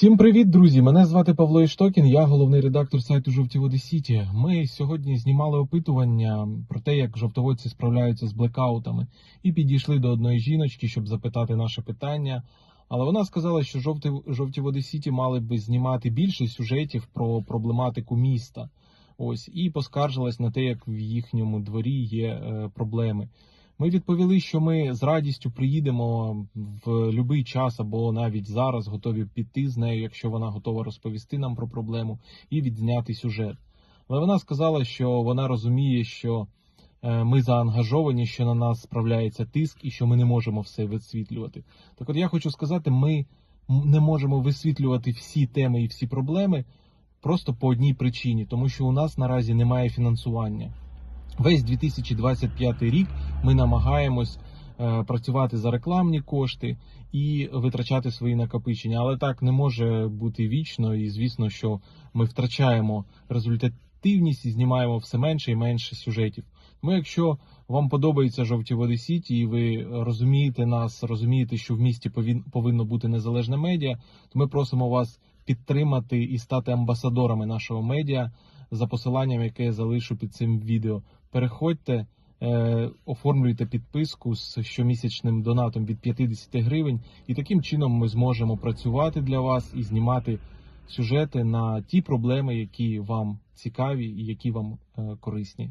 Всім привіт, друзі! Мене звати Павло Іштокін, я головний редактор сайту Жовті Води Сіті. Ми сьогодні знімали опитування про те, як жовтоводці справляються з блекаутами, і підійшли до одної жіночки, щоб запитати наше питання. Але вона сказала, що жовті, жовті води Сіті мали би знімати більше сюжетів про проблематику міста. Ось і поскаржилась на те, як в їхньому дворі є е, проблеми. Ми відповіли, що ми з радістю приїдемо в будь-який час або навіть зараз готові піти з нею, якщо вона готова розповісти нам про проблему і відзняти сюжет. Але вона сказала, що вона розуміє, що е, ми заангажовані, що на нас справляється тиск і що ми не можемо все висвітлювати. Так от я хочу сказати, ми не можемо висвітлювати всі теми і всі проблеми просто по одній причині, тому що у нас наразі немає фінансування. Весь 2025 рік ми намагаємось е, працювати за рекламні кошти і витрачати свої накопичення, але так не може бути вічно. І звісно, що ми втрачаємо результативність і знімаємо все менше і менше сюжетів. Тому, якщо вам подобається жовті води Сіті, і ви розумієте нас, розумієте, що в місті повинно бути незалежне медіа, то ми просимо вас підтримати і стати амбасадорами нашого медіа за посиланням, яке я залишу під цим відео. Переходьте, оформлюйте підписку з щомісячним донатом від 50 гривень, і таким чином ми зможемо працювати для вас і знімати сюжети на ті проблеми, які вам цікаві і які вам е, корисні.